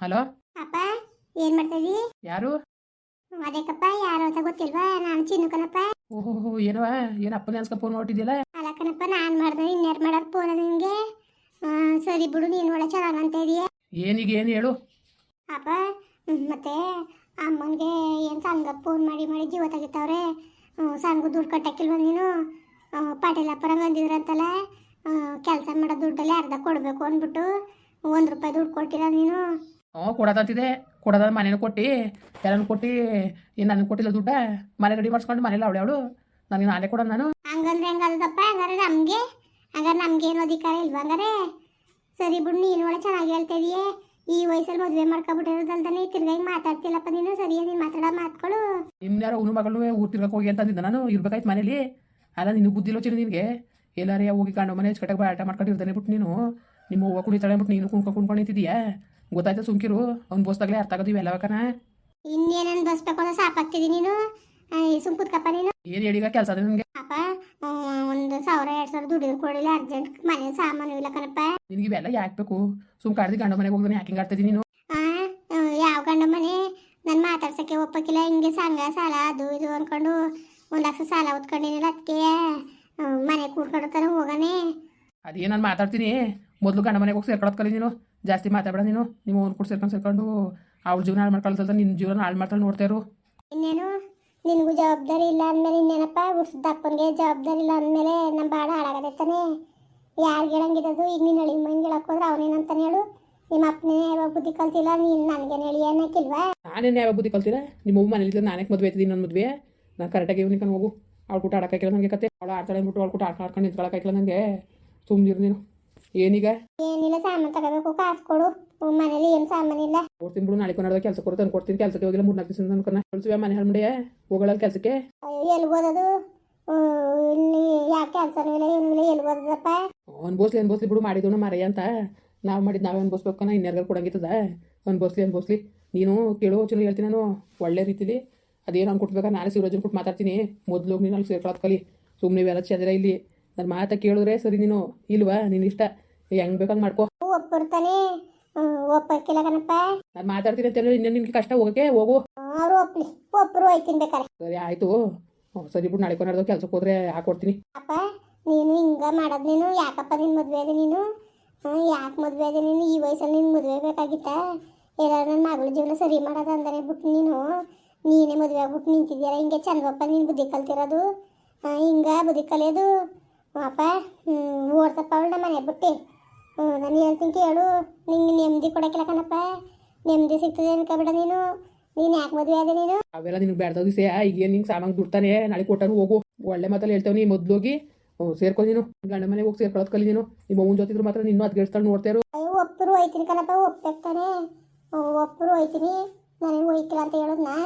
Hello? ಅಪ್ಪ ಏನ್ ಮಾಡ್ತಾ ಇದೀ? ಯಾರು? ಅದಕ್ಕಪ್ಪ ಯಾರು ಅಂತ ಗೊತ್ತಿಲ್ವಾ? ನಾನು ಚಿನ್ನು ಕಣಪ್ಪ. ಓಹೋ ಏನವ? ಏನು ಅಪ್ಪನ ಅನ್ಸ್ಕ ಫೋನ್ ಮಾಡಿದ್ಯಲ್ಲ ಅಲ್ಲ ಕಣಪ್ಪ ನಾನು ಮಾಡ್ದೆ ಇನ್ಯಾರು ಮಾಡೋದು ಫೋನ್ ನಿಂಗೆ? ಸರಿ ಬಿಡು ನೀನು ಒಳ್ಳೆ ಚೆನ್ನಾಗಿ ಅಂತ ಇದೀಯ? ಏನೀಗ ಏನು ಹೇಳು? ಅಪ್ಪ ಮತ್ತೆ ಅಮ್ಮನಿಗೆ ಏನು ಸಂಘ ಫೋನ್ ಮಾಡಿ ಮಾಡಿ ಜೀವ ತೆಗಿತಾವ್ರೆ? ಸಂಘ ದುಡ್ಡು ಕಟ್ಟಕ್ಕಿಲ್ವ ನೀನು? ಪಾಟೀಲ್ ಅಪ್ಪರ ಬಂದಿದ್ರಂತಲ್ಲ? ಕೆಲಸ ಮಾಡೋ ದುಡ್ಡಲ್ಲಿ ಅರ್ಧ ಕೊಡಬೇಕು ಅಂದ್ಬಿಟ್ಟು ಒಂದು ರೂಪಾಯಿ ದುಡ್ಡು ಕೊಟ್ಟಿಲ್ಲ ನೀನು? ಹ್ಞೂ ಕೊಡೋದಂತಿದೆ ಕೊಡೋದ ಮನೇನು ಕೊಟ್ಟು ಎಲ್ಲನೂ ಕೊಟ್ಟು ಏನು ನನಗೆ ಕೊಟ್ಟಿಲ್ಲ ದುಡ್ಡ ಮನೆ ರೆಡಿ ಮಾಡಿಸ್ಕೊಂಡು ಮನೇಲಿ ಅವಳೆ ಅವಳು ನನಗೆ ನಾನೇ ಕೊಡೋದು ನಾನು. ಹಂಗಂದ್ರೆ ಹೆಂಗದಪ್ಪ ಹಂಗಾರೆ ನಮಗೆ? ಹಂಗಾರೆ ನಮ್ಗೆ ಏನು ಅಧಿಕಾರ ಇಲ್ವಾ ಹಂಗಾರೆ ಸರಿ ಬಿಡು ನೀನು ಒಳ್ಳೆ ಚೆನ್ನಾಗಿ ಹೇಳ್ತಿದೀಯೇ. ಈ ವಯಸ್ಸಲ್ಲಿ ಮದುವೆ ಮಾಡ್ಕೊಬಿಟ್ಟಿರೋದಲ್ದಾನೆ ತಿರ್ಗಾ ಹಿಂಗೆ ಮಾತಾಡ್ತಿಲ್ಲಪ್ಪ ನೀನು? ಸರಿಯಾಗಿ ನೀನು ಮಾತಾಡೋ ಮಾತುಗಳು ಇನ್ಯಾರೋ ಅವನು ಮಗಳು ಊರು ತಿರ್ಗಕ್ಕೆ ಹೋಗಿ ಅಂತ ಅಂದಿದ್ದ ನಾನು ಇರ್ಬೇಕಾಯ್ತು ಮನೇಲಿ. ಅಲ್ಲ ನಿನಗೆ ಬುದ್ಧಿ ಇಲ್ಲೋಚಿನ ನಿನಗೆ. ಎಲ್ಲಾರೇ ಹೋಗಿ ಕಾಣೋ ಮನೆ ಕಟ್ಟಕ್ಕೆ ಆಟ ಮಾಡ್ಕೊಂಡಿರ್ತಾನೆ ಬಿಟ್ಟು ನೀನು. ನಿಮ್ಮ ಹೂವು ಕುಡಿತಾಳೆ ಬಿಟ್ಟು ನೀನು ಕುಣ್ಕೊಂಡು ಕುಣ್ಕೊಂಡಿದ್ದೀಯಾ ಗೊತ್ತಾಯ್ತು ಸುಮ್ಕಿರು? ಅವ್ನು ಬೋಸ್ದಾಗಲೇ ಅರ್ಥ ಆಗೋದು ಇವೆಲ್ಲ ಕಣ ಇನ್ನೇನನ್ನು ಬಸ್ಬೇಕು ಅಂತ ಸಾಪಾಗ್ತಿದಿ ನೀನು? ಸುಮ್ ಕೂತ್ಕಪ್ಪ ನೀನು? ಏನು ಹೇಳಿಗ ಕೆಲಸ ಅದ ನನಗೆ? ಅಪ್ಪ ಒಂದು ಸಾವಿರ ಎರಡು ಸಾವಿರ ದುಡ್ಡು ಕೊಡಿಲ್ಲ ಅರ್ಜೆಂಟ್ ಮನೆ ಸಾಮಾನು ಇಲ್ಲ ಕಣಪ್ಪ. ನಿನಗೆ ಇವೆಲ್ಲ ಯಾಕೆ ಬೇಕು? ಸುಮ್ ಕಾಡ್ದು ಗಂಡ ಮನೆಗೆ ಹೋಗ್ದಾನೆ ಯಾಕೆ ಹಿಂಗೆ ನೀನು? ಆ, ಯಾವ ಗಂಡ ಮನೆ? ನಾನು ಮಾತಾಡ್ಸಕ್ಕೆ ಒಪ್ಪಕ್ಕಿಲ್ಲ ಹಿಂಗೆ ಸಂಘ ಸಾಲ ಅದು ಇದು ಅನ್ಕೊಂಡು ಒಂದು ಲಕ್ಷ ಸಾಲ ಹೊತ್ಕೊಂಡಿನಿಲ್ಲ ಅದಕ್ಕೆ ಮನೆ ಕೂಡ್ಕೊಂಡಿರ್ತಾನೆ ಹೋಗನೆ ಅದೇ ನಾನು ಮಾತಾಡ್ತೀನಿ? ಮೊದಲು ಗಂಡ ಮನೆಗೆ ಹೋಗಿ ಸೇರ್ಕೊಳ್ಳೋದು ಕಲಿ ನೀನು. ಜಾಸ್ತಿ ಮಾತಾಡಬೇಡ ನೀನು. ನಿಮ್ಮ ಅವ್ನು ಕೂಡ ಸೇರ್ಕೊಂಡು ಸೇರ್ಕೊಂಡು ಅವ್ಳ ಜೀವನ ಹಾಳು ಮಾಡ್ಕೊಳ್ತಲ್ದ ನಿನ್ನ ಜೀವನ ಹಾಳು ಮಾಡ್ತಾಳೆ ನೋಡ್ತಾ ಇರು ಇನ್ನೇನು? ನಿನಗೂ ಜವಾಬ್ದಾರಿ ಇಲ್ಲ ಅಂದಮೇಲೆ ಇನ್ನೇನಪ್ಪ? ಹುಡ್ಸದ ಅಪ್ಪನಿಗೆ ಜವಾಬ್ದಾರಿ ಇಲ್ಲ ಅಂದಮೇಲೆ ನಮ್ಮ ಬಾಳ ಹಾಳಾಗದೈತಾನೆ ಯಾರಿಗೆ ಹೇಳಂಗಿರೋದು ಈಗ ನೀನು ಹೇಳಿ ಮಂಗೆ ಹೇಳಕ್ ಹೋದ್ರೆ ಅವನೇನಂತಾನೆ ಹೇಳು. ನಿಮ್ಮ ಅಪ್ಪನೇ ಯಾವಾಗ ಬುದ್ಧಿ ಕಲ್ತಿಲ್ಲ ನೀನು ನನಗೇನು ಹೇಳಿ ಅನ್ನಕ್ಕಿಲ್ವಾ? ನಾನೇನು ಯಾವಾಗ ಬುದ್ಧಿ ಕಲ್ತಿರ ನಿಮ್ಮ ಅವ್ವ ಮನೇಲಿ ನಾನೇ ಮದುವೆ ಆಯ್ತಿದ್ದೀನಿ ನನ್ನ ಮದುವೆ. ನಾನು ಕರೆಕ್ಟಾಗಿ ಇವ್ನಿಗೆ ಹೋಗು. ಅವ್ಳು ಕೂಟ ಆಡೋಕ್ಕಾಗಿಲ್ಲ ನನಗೆ ಕತೆ. ಅವಳು ಆಡ್ತಾಳೆ ಅಂದ್ಬಿಟ್ಟು ಅವ್ಳು ಕೂಟ ಆಡ್ಕೊಂಡು ಆಡ್ಕೊಂಡು ನಿಂತ್ಕೊಳ್ಳೋಕ್ಕಾಗಿಲ್ಲ ನನಗೆ ಸುಮ್ಮನಿರು ನೀನು. ಏನೀಗ? ಏನಿಲ್ಲ ಸಾಮಾನು ತಗೋಬೇಕು ಕಾಸು ಕೊಡು. ಮನೇಲಿ ಏನು ಸಾಮಾನಿಲ್ಲ ಕೊಡ್ತೀನಿ ಬಿಡು ನಾಳೆ ಕೊನಾಡ್ದ ಕೆಲಸ ಕೊಡು ತಂದು ಕೊಡ್ತೀನಿ ಕೆಲಸಕ್ಕೆ ಹೋಗಿಲ್ಲ ಮೂರು ನಾಲ್ಕು ದಿವಸ ಅನ್ಕೊಂಡ ಕಳ್ಸುವೆ ಮನೆ ಹಲ್ಮಡಿಯ ಹೋಗಳಲ್ಲ ಕೆಲಸಕ್ಕೆ? ಅಯ್ಯೋ ಎಲ್ಲಿ ಓದೋದು ಇಲ್ಲಿ ಯಾವ ಕೆಲಸನೂ ಇಲ್ಲ ಏನೂ ಇಲ್ಲ ಎಲ್ಲಿ ಓದೋದಪ್ಪ ಅನ್ಬೋಸ್ಲಿ ಅನ್ಬೋಸ್ಲಿ ಬಿಡು ಮಾಡಿದವನು ಮರೆಯ ಅಂತ. ನಾವು ಮಾಡಿದ್ದು ನಾವೇ ಅನ್ಬೋಸ್ಬೇಕನ ಇನ್ಯಾರ್ಗಾರು ಕೊಡಂಗಿತ್ತದ? ಅನ್ಬೋಸ್ಲಿ ಅನ್ಬೋಸ್ಲಿ ನೀನು ಕೇಳೋ ಚಲೋ ಹೇಳ್ತೀನಿ ನಾನು. ಒಳ್ಳೆ ರೀತಿಲಿ. ಅದೇನು ಅನ್ಕೊಟ್ಬೇಕಾ ನಾನೇ ಸಿರೋಜನ್ ಕೊಟ್ಟು ಮಾತಾಡ್ತೀನಿ. ಮೊದಲು ನೀನು ಅಲ್ಲಿ ಸೇರ್ಕೊಳ್ಳೋದು ಕಲಿ. ಸುಮ್ಮನೆ ವ್ಯಾಲ ಚಂದ್ರ ಇಲ್ಲಿ. ನನ್ನ ಮಾತ ಕೇಳಿದ್ರೆ ಸರಿ ನೀನು ಇಲ್ವಾ? ನಿನ್ನ ಇಷ್ಟ. ಹೆಂಗ್ ಬೇಕಾಗ್ ಮಾಡ್ಕೋ. ಒಪ್ಪಿರ್ತಾನೆ ಒಪ್ಪಕ್ಕಿಲ್ಲ ಕಣಪ್ಪ. ನಾನು ಮಾತಾಡ್ತೀನಿ ಅಂತ ಇನ್ನೂ ನಿನ್ಗೆ ಕಷ್ಟ ಹೋಗಕ್ಕೆ? ಹೋಗು. ಅವ್ರು ಒಪ್ಲಿ. ಒಪ್ಪರು ಹೋಯ್ತೀನಿ ಬೇಕಾರೆ ಸರಿ ಓ ಸರಿ ಬಿಡು ನಾಳೆ ಕೊನಾಡ್ದು ಕೆಲ್ಸಕ್ಕೆ ಹೋದ್ರೆ ಹಾಕೊಡ್ತೀನಿ. ಅಪ್ಪ ನೀನು ಹಿಂಗ ಮಾಡೋದು ನೀನು. ಯಾಕಪ್ಪ ನಿನ್ನ ಮದುವೆ ಅದೆ ನೀನು? ಯಾಕೆ ಮದುವೆ ಅದೆ ನೀನು? ಈ ವಯಸ್ಸಲ್ಲಿ ನಿನ್ನ ಮದುವೆ ಬೇಕಾಗಿತ್ತ? ಎಲ್ಲಾರು ನನ್ನ ಮಗಳ ಜೀವನ ಸರಿ ಮಾಡೋದು ಅಂದರೆ ಬಿಟ್ಟು ನೀನು. ನೀನೇ ಮದುವೆ ಆಗ್ಬಿಟ್ಟು ನಿಂತಿದ್ದೀರಾ ಹಿಂಗೆ ಚಂದಪ್ಪ ನೀನು ಬುದ್ಧಿ ಕಲ್ತಿರೋದು? ಹಿಂಗ ಬುದ್ಧಿ ಕಲಿಯೋದು? ಅಪ್ಪ ಓಡ್ಸಪ್ಪ ಅವಳ ಮನೆ ಬಿಟ್ಟು. ನಾನು ಹೇಳ್ತೀನಿ ಕೇಳು ನಿಂಗೆ ನೆಮ್ಮದಿ ಕೊಡಕ್ಕಿಲ್ಲ ಕಣಪ್ಪ. ನೆಮ್ಮದಿ ಸಿಗ್ತದೆ ಅನ್ಕೋಬೇಡ ನೀನು. ನೀನು ಯಾಕೆ ಮದುವೆ ಆದೆ ನೀನು? ಅವೆಲ್ಲ ನಿನಗೆ ಬೇಡ್ದ ದಿವಸ ಈಗ ನಿಂಗೆ ಸಾಮಾನು ದುಡ್ತಾನೆ ನಾಳೆ ಕೊಟ್ಟಾನು ಹೋಗು. ಒಳ್ಳೆ ಮಾತಲ್ಲಿ ಹೇಳ್ತೇವೆ ನೀ ಮೊದ್ಲು ಹೋಗಿ. ಸೇರ್ಕೊ ನೀನು. ಗಂಡ ಮನೆಗೆ ಹೋಗಿ ಸೇರ್ಕೊಳ್ಳೋದು ಕಲಿ ನೀನು. ನಿಮ್ಮ ಅವ್ವನ ಜೊತೆ ಮಾತ್ರ ನಿನ್ನೂ ಅದು ಗೆಡ್ಸ್ತಾಳೆ ನೋಡ್ತಾ ಇರು. ಒಪ್ಪರು ಹೋಯ್ತೀನಿ ಕಣಪ್ಪ ಒಪ್ಪಿರ್ತಾನೆ ಒಪ್ಪರು ಹೋಯ್ತೀನಿ. ನನಗೆ ಹೋಯ್ತಿಲ್ಲ ಅಂತ ಹೇಳೋದ್ನಾ?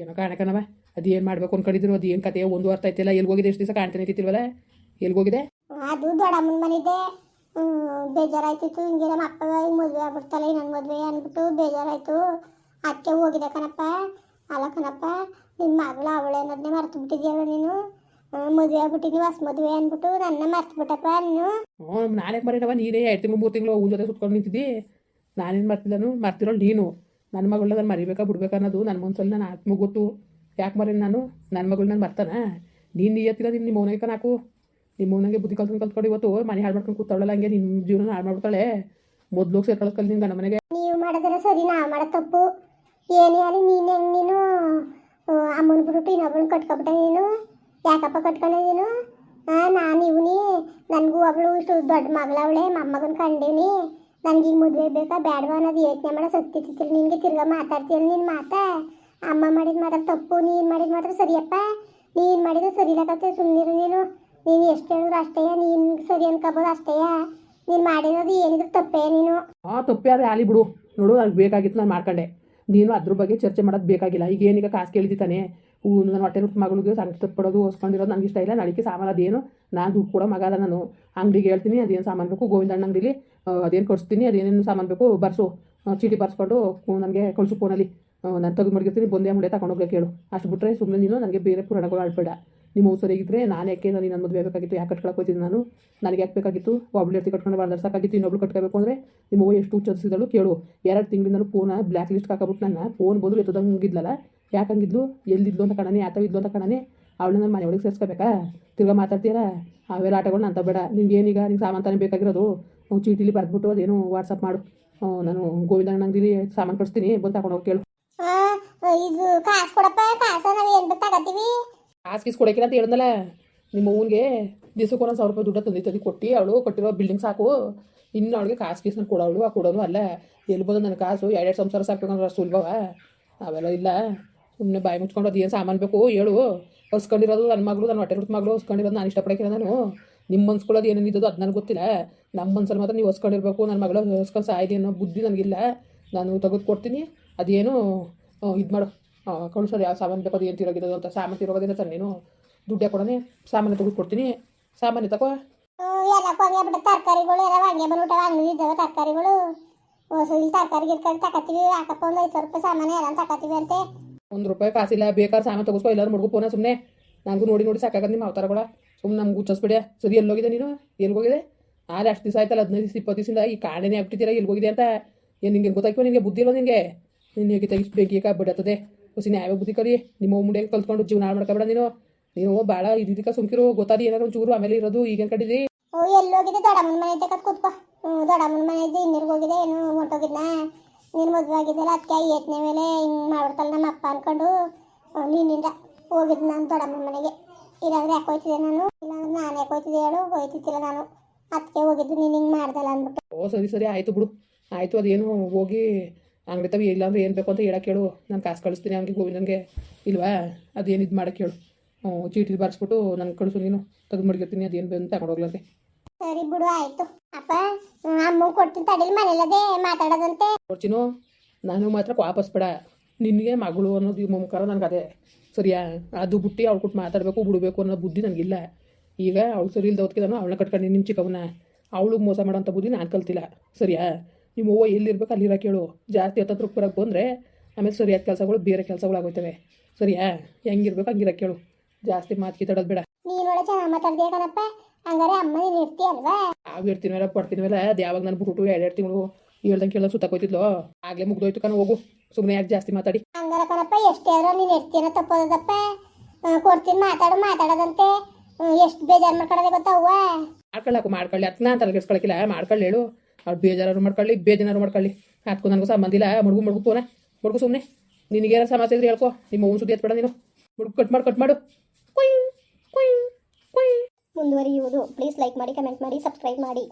ಏನೋ ಕಾಣಕನವ ಅದು ಏನು ಮಾಡ್ಬೇಕು ಅನ್ಕೊಂಡಿದ್ರು? ಅದು ಏನು ಕತೆ? ಒಂದು ವಾರ ಐತಿಲ್ಲ ಎಲ್ಲಿ ಹೋಗಿದೆ ಎಷ್ಟು ದಿವಸ ಕಾಣ್ತಾನೆ ಇತ್ತಿಲ್ವಲ್ಲ ಎಲ್ಲಿ ಹೋಗಿದೆ ಅದು ದೊಡ್ಡಮ್ಮನ ಮನಿದೆ ಬೇಜಾರಾಯ್ತಿತ್ತು. ಹಿಂಗೆ ನಮ್ಮ ಅಪ್ಪ ಮದುವೆ ಆಗ್ಬಿಡ್ತಲ್ಲ ನನ್ನ ಮದುವೆ ಅಂದ್ಬಿಟ್ಟು ಬೇಜಾರಾಯ್ತು. ಅದಕ್ಕೆ ಹೋಗಿದೆ ಕಣಪ್ಪ. ಅಲ್ಲ ಕಣಪ್ಪ ನಿಮ್ಮ ಮಗಳು ಅವಳೆ ಅನ್ನೋದನ್ನೇ ಮರ್ತು ಬಿಟ್ಟಿದ್ಯಲ್ಲ ನೀನು ಮದುವೆ ಆಗ್ಬಿಟ್ಟಿದ್ವಿ ಹೊಸ ಮದುವೆ ಅಂದ್ಬಿಟ್ಟು ನನ್ನ ಮರ್ತು ಬಿಟ್ಟಪ್ಪ ನೀನು ಹ್ಞೂ ನಾಳೆ ಮರಿನವ? ನೀನೇ ಎರಡು ತಿಂಗಳು ಮೂರು ತಿಂಗಳು ಅವ್ನ ಜೊತೆ ಸುತ್ಕೊಂಡು ನಿಂತಿದ್ದಿ. ನಾನೇನು ಮರ್ತಿದ್ದಾನು ಮರ್ತಿರೋಳು ನೀನು. ನನ್ನ ಮಗಳನ್ನ ನಾನು ಮರಿಬೇಕಾ ಬಿಡ್ಬೇಕಾ ಅನ್ನೋದು ನನ್ನ ಮನ್ಸಲ್ಲಿ ನಾನು ಆತ್ಮ ಗೊತ್ತು. ಯಾಕೆ ಮರಿ ನಾನು? ನನ್ನ ಮಗಳು ನಾನು ಬರ್ತಾನೆ ನೀನು ನೀಯತ್ತಿಲ್ಲ ನೀನು ನಿಮ್ಮ ಮೌನಕ್ಕೆ ನಾಕು ನಿಮ್ಮ ಮೌನಗೆ ಬುದ್ಧಿ ಕಲ್ತ್ಕೊಂಡು ಕಲ್ತ್ಕೊಂಡು ಇವತ್ತು. ಮನೆ ಹಾಳು ಮಾಡ್ಕೊಂಡು ಕೂತಾಳಲ್ಲ ಹಂಗೆ ನಿಮ್ಮ ಜೀವನ ಹಾಳು ಮಾಡ್ಬಿಡ್ತಾಳೆ. ಮೊದ್ಲು ಸೇರ್ಕೊಳ್ಳೋದು ಕಲ್ ನಿನ್ನ ಮನೆಗೆ. ನೀವು ಮಾಡಿದ್ರೆ ಸರಿ ನಾ ಮಾಡೋ ತಪ್ಪು. ಏನೇ ಆಗಲಿ ನೀನು ಹೆಂಗೆ ನೀನು? ಅಮ್ಮನ ಬಿಟ್ಟು ಇನ್ನೊಬ್ಬಳನ್ನ ಕಟ್ಕೊಬಿಟ್ಟೆ ನೀನು? ಯಾಕಪ್ಪ ಕಟ್ಕೊಂಡೆ ನೀನು? ನಾನು ಇವನಿ. ನನಗೂ ಅವಳು ಇಷ್ಟು ದೊಡ್ಡ ಮಗಳವಳೆ ಮೊಮ್ಮಗನ ಕಂಡೀನಿ ನನಗೆ ಈಗ ಮದುವೆ ಬೇಕಾ ಬೇಡವಾ ಅನ್ನೋದು ಯೋಚನೆ ಮಾಡೋ ಸತ್ತಿ ನಿನಗೆ ತಿರ್ಗಾ ಮಾತಾಡ್ತೀಯ ನಿನ್ನ ಮಾತಾ? ಅಮ್ಮ ಮಾಡಿದ ಮಾತ್ರ ತಪ್ಪು, ನೀನು ಮಾಡಿದ ಮಾತ್ರ ಸರಿಯಪ್ಪ. ನೀನು ಸರಿ ಇಲ್ಲಕತ್ತೆ ಸುಮ್ಮನಿರು ನೀನು. ನೀನು ಎಷ್ಟು ಹೇಳಿದ್ರು ಅಷ್ಟೇ, ನೀನು ಸರಿ ಅನ್ಕೋಬೋದು ಅಷ್ಟೇ. ನೀನು ಮಾಡಿರೋದು ಏನಿದ್ರು ತಪ್ಪೇ ನೀನು. ಆ ತಪ್ಪೇ ಆದರೆ ಆಲಿ ಬಿಡು. ನೋಡು ನನಗೆ ಬೇಕಾಗಿತ್ತು ನಾನು ಮಾಡ್ಕೊಂಡೆ. ನೀನು ಅದ್ರ ಬಗ್ಗೆ ಚರ್ಚೆ ಮಾಡೋದು ಬೇಕಾಗಿಲ್ಲ. ಈಗ ಏನೀಗ ಕಾಸು ಕೇಳಿದ್ದಾನೆ ಹೂ ನನ್ನ ಹೊಟ್ಟೆ ಹುಟ್ಟು ಮಗಳಿಗೆ ಸಂಕಟ ತಪ್ಪಡೋದು ಹೊಸ್ಕೊಂಡಿರೋದು ನನಗೆ ಇಷ್ಟ ಇಲ್ಲ. ನಳಿಕೆ ಸಾಮಾನು ಅದೇನು? ನಾನು ದುಡ್ಡು ಕೊಡೋ ಮಗ ನಾನು. ಅಂಗಡಿಗೆ ಹೇಳ್ತೀನಿ, ಅದೇನು ಸಾಮಾನು ಬೇಕು ಗೋವಿಂದಣ್ಣ ಅಂಗಡಿಲಿ ಅದೇನು ಕೊಡಿಸ್ತೀನಿ, ಅದೇನೇನು ಸಾಮಾನು ಬೇಕು ಬರ್ಸು. ಚೀಟಿ ಬರ್ಸ್ಕೊಂಡು ನನಗೆ ಕಳಿಸು ಫೋನಲ್ಲಿ. ನಾನು ತೆಗೆದು ಮಡಗಿರ್ತೀನಿ, ಬಂದೇ ಮುಂದೆ ತಗೊಂಡೋಗ್ಬೇಕು ಕೇಳು. ಅಷ್ಟು ಬಿಟ್ಟರೆ ಸುಮ್ಮನೆ ನೀನು ನನಗೆ ಬೇರೆ ಪುರಾಣಗಳು ಆಳ್ಬೇಡ ನಿಮ್ಮ ಸರಿಯಾಗಿದ್ದರೆ ನಾನು ಯಾಕೆ ನಾನು ನನ್ನ ಮದುವೆ ಬೇಕಾಗಿತ್ತು ಯಾಕೆ ಕಟ್ಕೊಳಕ್ಕೆ ಹೋಗ್ತೀನಿ ನಾನು? ನನಗೆ ಯಾಕೆ ಬೇಕಾಗಿತ್ತು? ಒಬ್ಳು ಎತ್ತಿ ಕಟ್ಕೊಂಡು ಬಂದ್ರೆ ಸಾಕಾಗಿತ್ತು ಇನ್ನೊಬ್ಳು ಕಟ್ಕೋಬೇಕು ಅಂದರೆ ನಿಮ್ಮ ಎಷ್ಟು ಉಚ್ಚರಿಸಿದಳು ಕೇಳು. ಎರಡು ತಿಂಗಳಿಂದ ಫೋನ ಬ್ಲ್ಯಾಕ್ ಲಿಸ್ಟ್ ಹಾಕಬಿಟ್ಟು ನನ್ನ ಫೋನ್ ಬಂದ್ರು ಎತ್ತದಂಗಿದ್ಲಲ್ಲ, ಯಾಕೆ ಹಂಗಿದ್ಲು? ಎಲ್ಲಿದ್ಲು ಅಂತ ಕಣನೆ ಆತವಿದ್ಲು ಅಂತ ಕಣನೆ ಅವಳನ್ನ ನನ್ನ ಮನೆಯೊಳಗೆ ಸೇರಿಸ್ಕೋಬೇಕಾ? ತಿರ್ಗಾ ಮಾತಾಡ್ತೀರಾ ಅವೆಲ್ಲ ಆಟಗಳನ್ನ ಅಂತ ಬೇಡ ನಿಮ್ಗೆ ಏನೀಗ ನಿಂಗೆ ಸಾಮಾನು ತಾನೇ ಬೇಕಾಗಿರೋದು ಚೀಟಿಲಿ ಬರೆದ್ಬಿಟ್ಟು ಅದೇನು ವಾಟ್ಸಪ್ ಮಾಡು. ನಾನು ಗೋವಿಂದ ಅಂಗಡಿಲಿ ಸಾಮಾನು ಕಳಿಸ್ತೀನಿ, ಬಂದು ತಗೊಂಡೋಗಿ ಕೇಳು. ಇದು ಕಾಸು ಕೊಡಪ್ಪ, ಕಾಸು ನಾವು ಏನು ಬೇಕು ತಗೋತೀವಿ ಕಾಸು ಗೀಸ್ ಕೊಡೋಕಿಲ್ಲ ಅಂತ ಹೇಳಿದ್ನಲ್ಲ, ನಿಮ್ಮ ಅವ್ವನಿಗೆ ದಿವಸಕ್ಕೆ ಒಂದೊಂದು ಸಾವಿರ ರೂಪಾಯಿ ದುಡ್ಡು ತಂದಿ ತಂದು ಕೊಟ್ಟು, ಅವಳು ಕೊಟ್ಟಿರೋ ಬಿಲ್ಡಿಂಗ್ ಸಾಕು. ಇನ್ನು ಅವಳಿಗೆ ಕಾಸು ಗೀಸ್ ಕೊಡೋಳು, ಆ ಕೊಡೋನು ಅಲ್ಲ. ಎಲ್ಲಿ ಬಂದು ನನ್ನ ಕಾಸು? ಎರಡೆರಡು ಸಂಸಾರ ಸಾಕ್ಬೇಕಂದ್ರೆ ಸುಲಭವ? ಅವೆಲ್ಲ ಇಲ್ಲ. ಸುಮ್ಮನೆ ಬಾಯಿ ಮುಚ್ಕೊಂಡು ಅದು ಏನು ಸಾಮಾನು ಬೇಕು ಹೇಳು. ಹೊಸ್ಕೊಂಡಿರೋದು ನನ್ನ ಮಗಳು ನನ್ನ ಹೊಟ್ಟೆ ಹುಟ್ಟು ಮಗಳು ಹೊಸ್ಕೊಂಡಿರೋದು ನಾನು ಇಷ್ಟಪಡೋಕಿಲ್ಲ ನಾನು. ನಿಮ್ಮ ಮನ್ಸ್ಕೊಳ್ಳೋದು ಏನೇನಿದ್ದದು ಅದು ನನಗೆ ಗೊತ್ತಿಲ್ಲ. ನಮ್ಮ ಮನ್ಸಲ್ಲಿ ಮಾತ್ರ ನೀವು ಹೊಸ್ಕೊಂಡಿರ್ಬೇಕು ನನ್ನ ಮಗಳು ಹೊಸ್ಕೊಂಡು ಸಾಯಿದೆ ಅನ್ನೋ ಬುದ್ಧಿ ನನಗಿಲ್ಲ. ನಾನು ತೆಗೆದುಕೊಡ್ತೀನಿ ಅದೇನು ಇದು ಮಾಡು. ಕಳಿಸೋದು ಯಾವ ಸಾಮಾನು ಬೇಕೋ ಏನು ತಿರೋಗಿದ್ದು ಅಂತ. ಸಾಮಾನು ತಿರೋಗೋದಿಂದ ತಾನೆ ನೀನು. ದುಡ್ಡು ಕೊಡೋನೆ ಸಾಮಾನು ತೆಗೆದು ಕೊಡ್ತೀನಿ. ಸಾಮಾನು ತಗೋ ಎಲ್ಲ ತರಕಾರಿಗಳು ಎಲ್ಲ ತರಕಾರಿಗಳು. ಹೊಸ ಇಲ್ಲಿ ತರಕಾರಿ ಗಿರ್ಕಾರಿ ತಗೋತೀವಿ ಹಾಕಪ್ಪ ಒಂದು ಐದು ರೂಪಾಯಿ ಸಾಮಾನು ಎಲ್ಲ ತಗೋತೀವಿ ಅಂತೆ. ಒಂದು ರೂಪಾಯಿ ಕಾಸಿಲ್ಲ ಬೇಕಾದ್ರೆ ಸಾಮಾನು ತಗೋಸ್ಕೊ ಎಲ್ಲರೂ ಮುಡ್ಗು ಪೋನ ಸುಮ್ಮನೆ ನನಗೂ ನೋಡಿ ನೋಡಿ ಸಾಕಾಗದು ನಿಮ್ಮ ಅವತಾರಗಳ. ಸುಮ್ಮನೆ ನಮ್ಗೆ ಹುಚ್ಚಿಸ್ಬಿಡಿ ಸರಿ ಎಲ್ಲೋಗಿದೆ ನೀನು? ಎಲ್ಗೋಗಿದೆ ಆದ್ರೆ ಅಷ್ಟು ದಿವಸ ಆಯ್ತಲ್ಲ ಹದಿನೈದು ದಿವಸ ಇಪ್ಪತ್ತು ದಿವಸದಿಂದ ಈ ಕಾಣೆನೇ ಆಗ್ಬಿಟ್ಟಿದ್ದೀರಾ ಎಲ್ಗೋಗಿದೆ ಅಂತ? ಏನು ನಿಂಗೆ ಗೊತ್ತಾಯ್ತು ನಿನಗೆ ಬುದ್ಧಿ ಇಲ್ಲ ನಿನಗೆ ನೀನು ಹೇಗೆ ತೆಗಿಸ್ ಬೇಕೀಗ ಬಿಡತ್ತದೆ? ಹೊಸ ನ್ಯಾಯ ಬುದ್ಧಿ ಕರಿ ನಿಮ್ಮ ಮುಂಡೆಗೆ ಕಲ್ತ್ಕೊಂಡು ಜೀವನ ಹಾಳು ಮಾಡ್ಕೊಬೇಡ ನೀನು. ನೀನು ಬಾಳ ಇದಕ್ಕೆ ಸುಮ್ಕಿರು. ಗೊತ್ತಾದಿ ಏನಾರು ಚೂರು ಆಮೇಲೆ ಇರೋದು ಈಗೇನು ಕಡಿದಿ ಓ ಎಲ್ಲೋಗಿದೆ ದೊಡ್ಡಮ್ಮನ ಮನೆ ಐತೆ ಕತ್ ಕೂತ್ಕೋ ದೊಡ್ಡಮ್ಮನ ಮನೆ ಇದ್ದು ಇನ್ನಿರ್ಗೆ ಹೋಗಿದೆ ಏನು ಹೊಂಟೋಗಿದ್ನ ನೀನು ಮದುವೆ ಆಗಿದ್ದಲ್ಲ ಅದಕ್ಕೆ ಏತನೇ ಮೇಲೆ ಹಿಂಗೆ ಮಾಡ್ಬಿಡ್ತಲ್ಲ ನಮ್ಮ ಅಪ್ಪ ಅನ್ಕೊಂಡು. ಆ, ನಿನ್ನಿಂದ ಹೋಗಿದ್ದು ನಾನು ದೊಡ್ಡಮ್ಮನ ಮನೆಗೆ. ಇಲ್ಲಾಂದ್ರೆ ಯಾಕೆ ಹೋಯ್ತಿದ್ದೆ ನಾನು? ಇಲ್ಲಾಂದ್ರೆ ನಾನು ಯಾಕೆ ಹೋಯ್ತಿದ್ದೆ ಹೇಳು. ಹೋಯ್ತಿದ್ದಿಲ್ಲ ನಾನು. ಅದಕ್ಕೆ ಹೋಗಿದ್ದು ನೀನು ಹಿಂಗೆ ಮಾಡ್ದಲ್ಲ ಅಂದ್ಬಿಟ್ಟು. ಓ ಸರಿ ಸರಿ ಆಯಿತು ಬಿಡು. ಆಯಿತು ಅದೇನು ಹೋಗಿ ಅಂಗಡಿ ಇಲ್ಲ ಇಲ್ಲಾಂದ್ರೆ ಏನು ಬೇಕು ಅಂತ ಹೇಳಕ್ಕೆ ಹೇಳು. ನಾನು ಕಾಸು ಕಳಿಸ್ತೀನಿ ಅವನಿಗೆ ಗೋವಿಂದನಿಗೆ. ಇಲ್ವಾ? ಅದೇನು ಇದು ಮಾಡಕ್ಕೆ ಹೇಳು. ಹ್ಞೂ ಚೀಟಿ ಬಾರಿಸ್ಬಿಟ್ಟು ನನಗೆ ಕಳಿಸು ನೀನು. ತೆಗೆದು ಮಡಗಿರ್ತೀನಿ ಅದೇನು ಬಂದು ತಗೊಂಡೋಗ್ಲಂತೆ ಸರಿ ಬಿಡು ಆಯ್ತು. ಅಪ್ಪ ಅಮ್ಮ ಕೊಡ್ತೀನಿ ತಡಿಲ್ ಮನೆಯಲ್ಲದೆ ಮಾತಾಡೋದಂತೆ. ಕೊಡ್ತೀನೋ ನಾನು ಮಾತ್ರ ವಾಪಸ್ ಬೇಡ. ನಿನಗೆ ಮಗಳು ಅನ್ನೋದು ಈ ಮಮಕಾರ ನನಗೆ ಅದೇ. ಸರಿಯಾ? ಅದು ಬಿಟ್ಟು ಅವ್ಳು ಕೊಟ್ಟು ಮಾತಾಡಬೇಕು ಬಿಡಬೇಕು ಅನ್ನೋ ಬುದ್ಧಿ ನನಗಿಲ್ಲ. ಈಗ ಅವಳು ಸರಿ ಇಲ್ದ ಹೊತ್ತಿಗೆ ನಾನು ಅವಳನ್ನ ಕಟ್ಕೊಂಡು ನಿಮ್ಮ ಚಿಕ್ಕವನ್ನ ಅವಳಿಗೆ ಮೋಸ ಮಾಡೋಂಥ ಬುದ್ಧಿ ನಾನು ಕಲ್ತಿಲ್ಲ. ಸರಿಯಾ? ನಿಮ್ಮ ಹೂವು ಎಲ್ಲಿರ್ಬೇಕು ಅಲ್ಲಿರೋ ಕೇಳು. ಜಾಸ್ತಿ ಹತ್ತತ್ರ ಬರೋಕ್ಕೆ ಬಂದರೆ ಆಮೇಲೆ ಸರಿಯಾದ ಕೆಲಸಗಳು ಬೇರೆ ಕೆಲಸಗಳು ಆಗೋಯ್ತವೆ. ಸರಿಯಾ? ಹೆಂಗಿರ್ಬೇಕು ಹಂಗಿರ ಕೇಳು. ಜಾಸ್ತಿ ಮಾತು ಕಿತ್ತಾಡೋದು ಬೇಡ. ನೀನು ಒಳ್ಳೆ ಚೆನ್ನಾಗಿ ಮಾತಾಡ್ತೀಯ ಕಣಪ್ಪ. ಹಂಗಾರೆ ಅಮ್ಮ ನೀನು ಇರ್ತೀಯ ಅಲ್ವಾ ನಾವು ಇರ್ತೀನಲ್ಲ ಪಡ್ತೀನಲ್ಲ ಅದು ಯಾವಾಗ ನಾನು ಬಿಟ್ಟು ಎರಡು ತಿಂಗಳು ಹೇಳ್ದಂಗೆ ಕೇಳೋ ಸುತ್ತಕೋಯ್ತಿದ್ಲು ಆಗಲೇ ಮುಗ್ದೋಯ್ತು ಕಣ ಹೋಗು. ಸುಮ್ಮನೆ ಯಾಕೆ ಜಾಸ್ತಿ ಮಾತಾಡಿ? ಹಂಗಾರ ಕಣಪ್ಪ ಎಷ್ಟೇ ಆದ್ರೂ ನೀನು ಇರ್ತೀನ ತಪ್ಪೋದಪ್ಪ ಕೊಡ್ತೀನಿ ಮಾತಾಡು ಮಾತಾಡೋದಂತೆ. ಎಷ್ಟು ಬೇಜಾರು ಮಾಡ್ಕೊಳ್ಳೋದೆ ಗೊತ್ತವ್ವ ಮಾಡ್ಕೊಳ್ಳಾಕು ಮಾಡ್ಕೊಳ್ಳಿ ಅದನ್ನ ತಲೆ ಕೆಡ್ಸ್ಕೊಳಕಿಲ್ಲ? ಮಾಡ್ಕೊಳ್ಳಿ ಹೇಳು. ಅವ್ಳು ಬೇಜಾರು ಮಾಡ್ಕೊಳ್ಳಿ ಬೇಜಾರು ಮಾಡ್ಕೊಳ್ಳಿ. ಅದಕ್ಕೂ ನನಗೂ ಸಂಬಂಧಿಲ್ಲ ಮಡ್ಗು ಮಡ್ಗು ಫೋನ ಮಡ್ಗು ಸುಮ್ಮನೆ ನಿನಗೇನ ಸಮಸ್ಯೆ ಇದ್ರೆ ಹೇಳ್ಕೊ. ನಿಮ್ಮ ಓನ್ ಸುದ್ದಿ ಎತ್ಬೇಡ ನೀನು. ಮಡ್ಗು ಕಟ್ ಮಾಡಿ ಕಟ್ ಮಾಡು. ಕುಯ್ ಕುಯ್ ಕುಯ್ ಮುಂದುವರಿಯುವುದು. ಪ್ಲೀಸ್ ಲೈಕ್ ಮಾಡಿ ಕಮೆಂಟ್ ಮಾಡಿ ಸಬ್ಸ್ಕ್ರೈಬ್ ಮಾಡಿ.